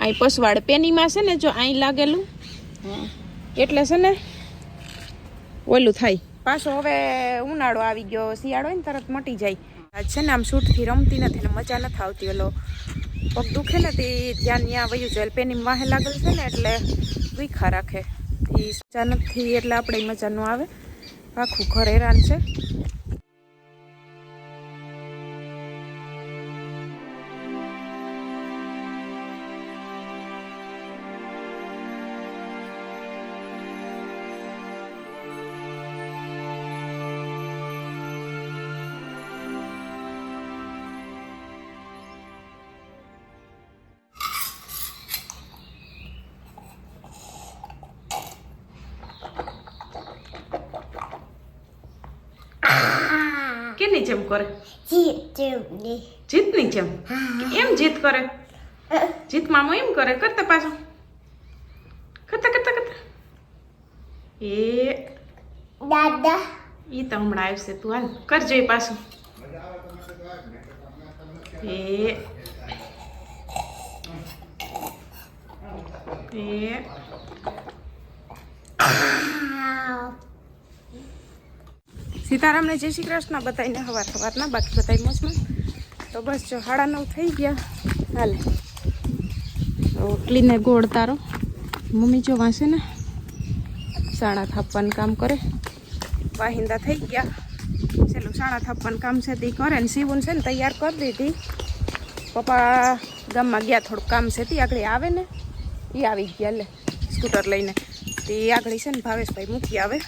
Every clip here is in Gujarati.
અહીં પસવાડ પેનીમાં છે ને જો અહીં લાગેલું. એટલે છે ને ઓલું થાય. પાછો હવે ઉનાળો આવી ગયો શિયાળો હોય ને તરત મટી જાય. આજ છે ને આમ શૂટથી રમતી નથી ને મજા નથી આવતી ઓલો. પગ દુખે ને તે ધ્યાન ત્યાં વયું જાય. પેની વાહે લાગેલ છે ને એટલે વીખા રાખે. એ મજા નથી એટલે આપણે મજા ન આવે. આખું ઘર હેરાન છે. કેની જેમ કરે જીતની જેમ એમ જીત કરે જીત મામો એમ કરે કરતા પાછો કરતા કરતા કરતા એ દાદા ઈ તો હમણાં આવશે તું હાલ કરજો એ પાછું એ એ સીતારામને જય શ્રી કૃષ્ણ બતાવીને હવાર હવારના, બાકી બતાવી મોજમાં. તો બસ જો સાડા નવ થઈ ગયા. હાલ. રોટલીને ગોળ તારો. મમ્મી જો વાંચે ને સાણા થાપવાનું કામ કરે. વાહિંદા થઈ ગયા. છેલ્લું સાણા થાપવાનું કામ છે તે કરે ને સીવું છે ને તૈયાર કરી દીધી. પપ્પા ગામમાં ગયા, થોડુંક કામ છે તે આગળ આવે ને. એ આવી ગયા, લે, સ્કૂટર લઈને. તે આગળ છે ને ભાવેશભાઈ મૂકી આવે.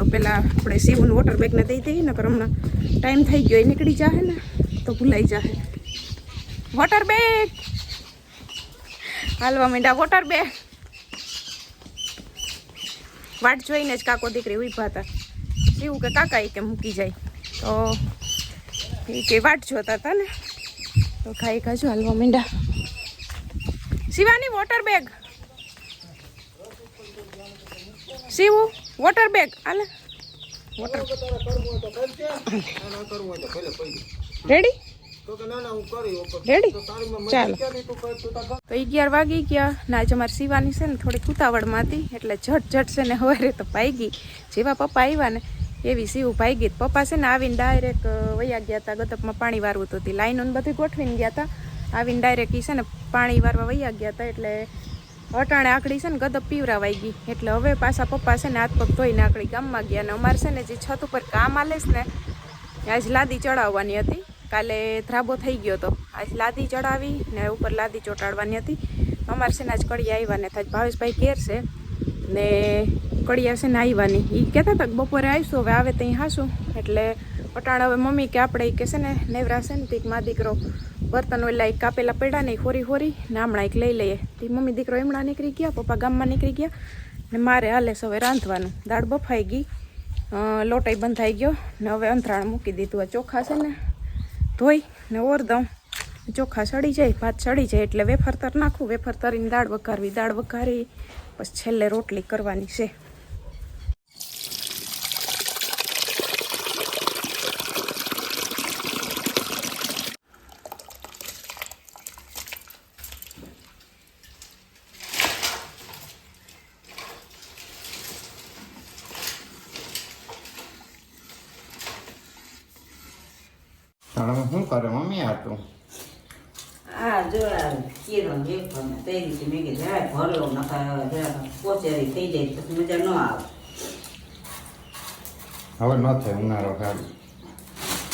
હાલો પેલા આપણે સીવું વોટર બેગને દઈ દઈએ ને હમણાં ટાઈમ થઈ ગયો, એ નીકળી જાહે ને, તો ભૂલાઈ જાહે. વોટર બેગ હાલવા માંડ્યા વોટર બેગ વાટ જોઈને જ કાકો દીકરી ઊભા હતા. એવું કે, કાકા, એ કે મૂકી જાય? તો એ કે, વાટ જોતા હતા ને. તો ખાઈ ખાજો, હાલવા માંડ્યા. Shivani water bag શિવું? Water bag આલે વોટર રેડી રેડી ચાલો. ગયા. ના જ અમારે સીવાની છે ને થોડીક ઉતાવળમાં હતી, એટલે ઝટ છે ને હવારે તો પાઈ ગઈ જેવા પપ્પા આવ્યા ને, એવી સીવું ભાઈ ગઈ પપ્પા છે ને આવીને ડાયરેક્ટ વયા ગયા હતા ગતકમાં પાણી વારવું હતી. લાઈનો બધું ગોઠવીને ગયા હતા આવીને ડાયરેક્ટ ઈ છે ને પાણી વારવા વયા ગયા હતા એટલે અટાણે આકડી છે ને ગદપ પીવરાવાઈ ગઈ. એટલે હવે પાછા પપ્પા છે ને હાથ પગ ધોઈને આકડી ગામમાં ગયા ને અમારે છે ને જે છત ઉપર કામ આલે છે ને આજ લાદી ચડાવવાની હતી. કાલે ધ્રાબો થઈ ગયો હતો આજ લાદી ચડાવી ને ઉપર લાદી ચોંટાડવાની હતી. અમારે છે ને આજ કડિયા આવ્યા ને ભાવેશભાઈ ઘેર છે ને કડિયા છે ને આવવાની એ કહેતા હતા બપોરે આવીશું, હવે આવે ત્યાં હાશું એટલે અટાણ હવે મમ્મી કે આપણે કે છે ને નેવરા છે ને તીક મા દીકરો બર્તન ઓલા એક કાપેલા પડ્યા ને હોરી હોરી ને હમણાં એક લઈ લઈએ. તે મમ્મી દીકરો હમણાં નીકળી ગયા, પપ્પા ગામમાં નીકળી ગયા ને મારે હાલે હવે રાંધવાનું. દાળ બફાઈ ગઈ લોટાઈ બંધાઈ ગયો ને હવે અંતરાણ મૂકી દીધું. આ ચોખા છે ને ધોઈ ને ઓર દઉં. ચોખા સડી જાય, ભાત સડી જાય એટલે વેફર તર નાખું. વેફર તરીને દાળ વઘારવી. દાળ વઘારી, પછી છેલ્લે રોટલી કરવાની છે. હવે શું કરે મમ્મી આ તું આ જો આ કીરો ને એક ભરને તે રીતે મેં કીધું જરાક ભરલો નકર જરાક પોચેરી થઈ જાય પછી મજા ન આવે હવે ન થાય ઉનાળો ખાલી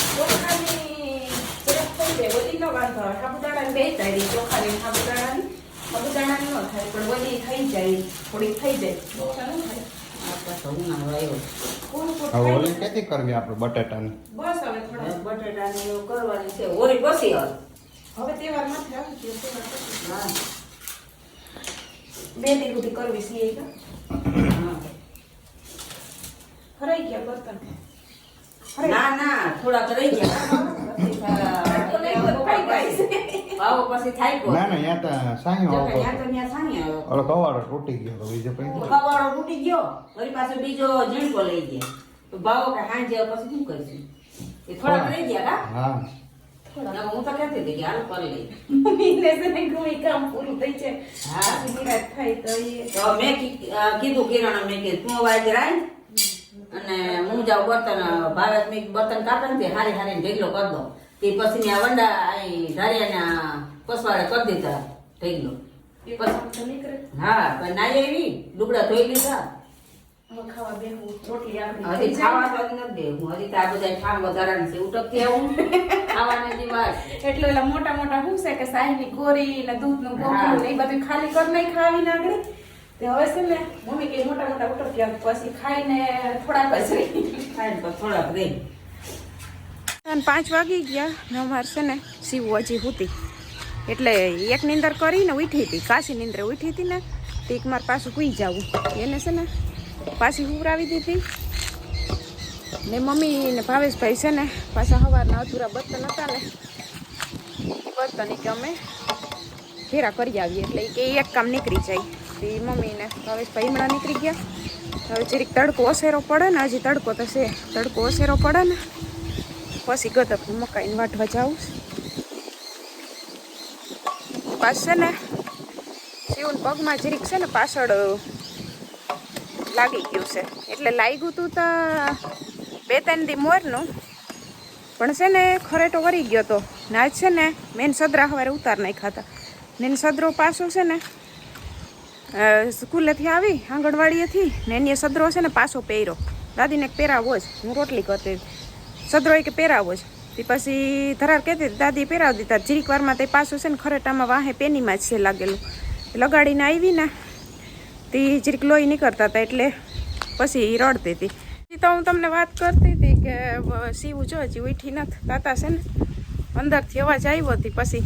ચોખાની જરાક થઈ જાય ઓલી ન વાંધો આવે સાબુદાણાની બે તારી ચોખાની સાબુદાણાની સાબુદાણાની ન થાય પણ ઓલી થઈ જાય થોડીક થઈ જાય ચોખા ન થાય આ પાછો ઉનાળો આવ્યો. કોણ કોણ હવે ખાય? ઓલી ક્યાંથી કરવી આપણે બટાટાની? બસ હવે હવે થોડા બટેટાને એવું કરવાની છે. ઓરી પછી હવે હવે તહેવાર નથી આવી ગયો તહેવાર પછી. હા. બે દી સુધી કરવી છીએ કે હા. ફરાઈ ગયા બર્તન. ફરાઈ ના ના થોડાક રહી ગયા. ભાવો પછી થાય કો ના તો સાંયો તો ઓલો કવાડો તૂટી ગયો તો બીજો કઈ કવાળો તૂટી ગયો વળી પાસે બીજો ઝીણકો લઈ ગયા. તો ભાવો કે હાંજે પછી શું કરીશું? એ થોડાક લઈ ગયા કા? હા. તો કહેતી હતી કે હાલ કરી લઈ મમ્મીને છે ને કોઈ કામ પૂરું થઈ છે હા. નિરાશ થાય તો એ. તો મેં કીધું કિરણ મેં કીધું તું વાજ રાય. અને હું જાઉં બર્તન ભાવેશ મેં બર્તન કાપે ને હારે હારી હારી ઢેગલો કરી દો તે પછી ને આ વંડા ધારિયાના પસવાડે કરી દીધા થઈ નીકળે. હા પણ ના આવી લુગડા ધોઈ લીધા. ખાવા બેહવું રોટલી આપણી હજી થઈ જાય. ખાવા તો નથી દે હું હજી તો આ બધા ઠામ વધારાની છે ઉટકતી આવું. ખાવાના જે વાત એટલે ઓલા મોટા મોટા શું છે કે સાહીની ગોરી ને. ગોગળું ને એ બધું ખાલી કર નહીં ખાવી નાગડી તે હવે છે ને મમ્મી કે મોટા મોટા ઉટક્યા પછી ખાઈને થોડાક જ રહી. ખાઈને થોડાક રહી. પાંચ વાગી ગયા. ને અમારે છે ને, શિવ હજી હતી. એટલે એક નિંદર કરીને ઉઠી હતી, કાશી નિંદ્રે ઉઠી હતી ને, તો એક મારે પાછું કુઈ જવું. એને છે ને, પાછી હુવરાવી દીધી. ને મમ્મી ને ભાવેશભાઈ છે ને, પાછા સવારના અધૂરા બર્તન હતા ને બર્તન કે અમે ફેરા કરી આવીએ. એટલે એ એક કામ નીકળી જાય. તે મમ્મી ને ભાવેશભાઈ હમણાં નીકળી ગયા. હવે જરીક તડકો ઓસેરો પડે ને, હજી તડકો તો છે. તડકો ઓસેરો પડે ને પછી ગદપ મકાઈને વાટવા જાઉં પાછ છે ને, શિવન પગમાં જરીક છે ને પાછળ લાગી ગયું છે. એટલે લાગ્યું તું તો બે ત્રણ દી મોરનું. પણ છે ને, ખરેટો વરી ગયો તો. ને છે ને, મેન સદરા હવારે ઉતાર નાખ્યા હતા. ને સદરો પાછો છે ને સ્કૂલેથી આવી, આંગણવાડીએથી, ને એની સદરો છે ને પાછો પહેર્યો. દાદીને પહેરાવો જ. હું રોટલી કરતી. હતી. સદરો એ કે પહેરાવો છે. તે પછી ધરાર કહેતી દાદી પહેરાવી દીધા. જીરીક વારમાં તે પાછું છે ને ખરેટામાં વાહે પેનીમાં જ છે લાગેલું. લગાડીને આવી ને તે જીરીક લોહી નીકળતા હતા એટલે પછી રડતી હતી. તો હું તમને વાત કરતી હતી કે સીવું જો હજી ઉઠી નથી. તાતા છે ને અંદરથી અવાજ આવ્યો હતી. પછી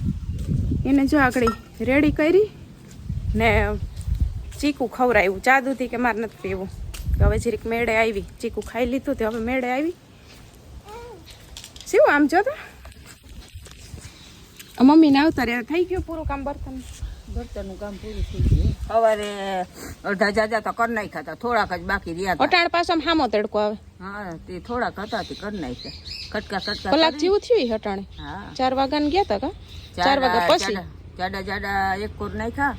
એને જો આગળ રેડી કરી ને ચીકુ ખવરાયું દૂધી કે મારે નથી પીવું. હવે જીરીક મેળે આવી. ચીકુ ખાઈ લીધું તે હવે મેળે આવી. શું આમ જો તો? આ મમ્મીને આવતા રહ્યા થઈ ગયું પૂરું કામ બર્તન. બર્તનનું કામ પૂરું થઈ ગયું. સવારે અડધા જાજા તો કરી નાખ્યા હતા થોડાક જ બાકી રહ્યા હતા. અટાણ પાછો હામો તડકો આવે. હા તે થોડાક હતા તે કરી નાખ્યા. કટકા કટકા કલાક જેવું થયું અટાણે હા. ચાર વાગ્યા ગયા હતા કા? ચાર વાગ્યા પછી? જાડા- જાડા એક કોર નાખ્યા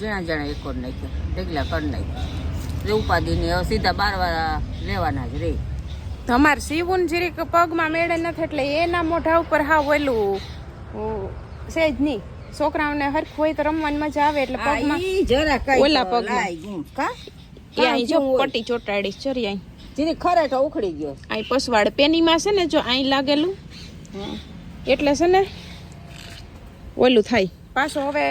જણા જણા એક કોર નાખ્યા ઢગલા કરી નાખ્યા. રે ઉપાધિને સીધા બાર વાર લેવાના જ રે. અમારે સીવું જરીક પગમાં મેળે નથી એટલે એના મોઢા ઉપર હા ઓલું છે જ નહીં. છોકરાઓને હરખું હોય તો રમવાની મજા આવે એટલે પગમાં જરા ઓલા પગમાં. કા? એ અહીં જો કામ કેવું હોય? પટ્ટી ચોટાડી ચરી અહીં જીરી ખરેખર ઉખડી ગયો. અહીં પસવાડ પેનીમાં છે ને જો અહીં લાગેલું એટલે છે ને ઓલું થાય. પાછો હવે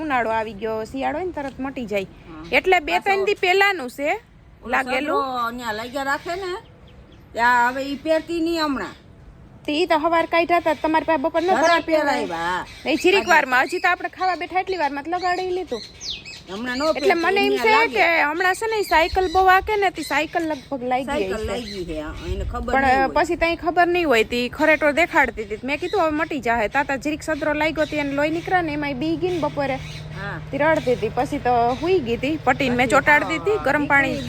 ઉનાળો આવી ગયો શિયાળો હોય ને તરત મટી જાય. એટલે બે ત્રણ દી પહેલાનું છે લાગેલું. રાખે ને. ત્યાં હવે ઈ પહેરતી નહીં હમણાં. તે ઈ તો હવાર કાઢ્યા હતા તમારી પાસે બપોર ન ઘણા પહેરાવ્યા નહીં જીરીક વારમાં હજી તો આપણે ખાવા બેઠા એટલી વારમાં લગાડી લીધું. એટલે મને એમ છે કે હમણાં છે ને સાયકલ બહુ વાકે ને તી સાયકલ લગભગ લાગી ગઈ પણ. પછી તઈ ખબર નહીં હોય તી ખરેટો દેખાડતી હતી મેં કીધું હવે મટી જાહે. તાતા જીરીક સદરો લાગ્યો તી એને લોહી નીકળે ને એમાં બી ગઈ ને બપોરે હા. તી. રડતી હતી પછી તો હુઈ ગઈ હતી પટીને મેં ચોટાડતી દીધી ગરમ પાણી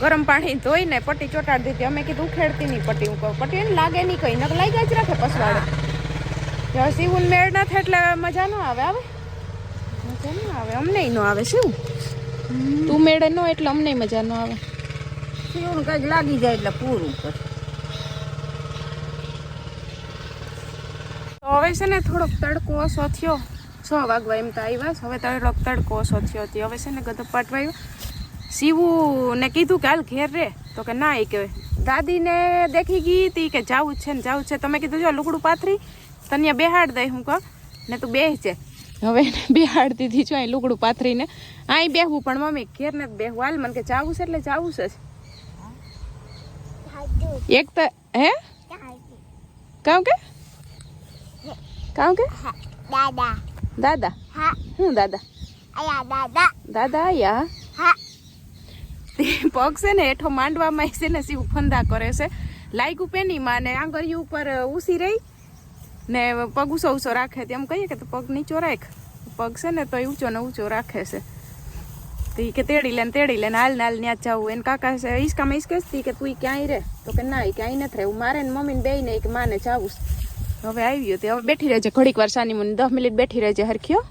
ગરમ પાણી ધોઈને પટ્ટી ચોટાડી હતી અમે કીધું ઉખેડતી નહીં પટ્ટી હું પટી પટ્ટી એને લાગે નહીં કઈ. નક લાગ્યા જ રાખે પછવાડે સીવું મેળ ના થાય એટલે મજા ન આવે આવે? મજા ન આવે? અમને ન આવે શું? તું મેળે ન એટલે અમને મજા ન આવે. શિવનું કંઈક લાગી જાય એટલે પૂરું. તો હવે છે ને થોડોક તડકો ઓછો થયો. છ વાગવા એમ તો આવ્યા હવે થોડોક તડકો ઓછો થયો હતી હવે છે ને ગધો પાટવાયો. સીવું ને કીધું કે હાલ ઘેર રે. તો કે ના એ કે દાદીને દેખી ગઈ હતી કે જાવું છે ને જાવું છે. તમે કીધું જો લુગડું પાથરી તને બેહાડ દઈ હું કહું. ને તું બેસજે છે હવે એને બેહાડ દીધી જો અહીં લુગડું પાથરીને. અહીં બેહવું, પણ મમ્મી ઘેર ને બેહવું. હાલ મને કે જાવું છે એટલે જાવું છે. એક તો, હે? કામ કે? કામ કે? દાદા. દાદા હા હું દાદા? આયા દાદા દાદા આયા? હા તે પગ છે ને હેઠો માંડવામાં છે ને સીવું ફંદા કરે છે. લાઈક પેની માં ને આંગળી ઉપર ઉસી રહી. ને પગ ઊંચો ઊંચો રાખે તેમ કહીએ કે તો પગ નીચો રાખ. પગ છે ને તો એ ઊંચો ને ઊંચો રાખે છે. તો એ કે તેડી લે તેડી લે હાલ ને હાલ જ જાવું. એને કાકા છે, ઈસકામાં ઈસકે કે તું ક્યાંય રે? તો કે ના એ ક્યાંય નથી રહેવું. મારે ને મમ્મીને બેય ને એક માને જાવું હવે આવ્યું તે. હવે બેઠી રહેજે. ઘડીક વાર સાની દસ મિનિટ બેઠી રહેજે. હરખ્યો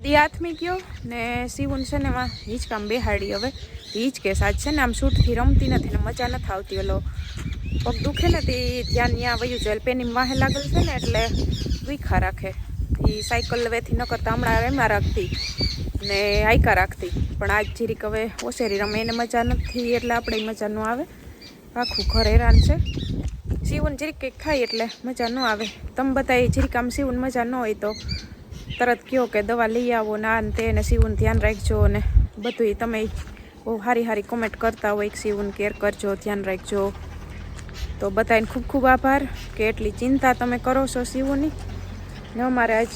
દી હાથમી ગયો ને સીવું છે ને એમાં હિંચકામ બેહાડી હવે. હિંચકે સાજ છે ને આમ શૂટથી રમતી નથી ને મજા નથી આવતી. ઓલો પગ દુખે ને તે ધ્યાન ત્યાં વયું જાય. પેની વાહે લાગેલ છે ને એટલે વીખા રાખે. એ સાયકલ વેથી ન કરતા હમણાં એમાં રાખતી ને આયકા રાખતી. પણ આજ જીરીક હવે ઓસેરી રમે એને મજા નથી એટલે આપણે મજા ન આવે. આખું ઘર હેરાન છે. શિવન જીરીક કંઈક ખાય એટલે મજા ન આવે. તમે બતાવી જીરીક આમ શિવન મજા ન હોય તો તરત કહો કે દવા લઈ આવો ને ને ને સીવન ધ્યાન રાખજો ને બધું તમે બહુ સારી સારી કોમેન્ટ કરતા હોય કે સીવન કેર કરજો, ધ્યાન રાખજો. તો બધાને ખૂબ ખૂબ આભાર કે એટલી ચિંતા તમે કરો છો સીવુંની ને અમારે આજ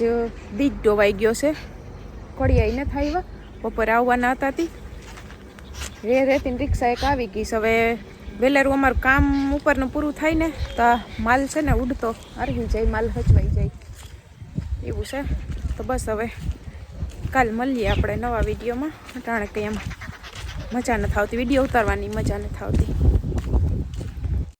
બીજ ડોવાઈ ગયો છે. કડિયાઈ ન થાય બપોરે આવવાના હતા તી. રે રેતી રિક્ષા એક આવી ગઈ હવે વેલેરું અમારું કામ ઉપરનું પૂરું થાય ને તો માલ છે ને ઉડતો. અરહી જાય, માલ હચવાઈ જાય. એવું છે. તો બસ હવે કાલ મળીએ આપણે નવા વિડીયોમાં. અટાણે કે એમાં મજા નથી આવતી, વીડિયો ઉતારવાની મજા નથી આવતી.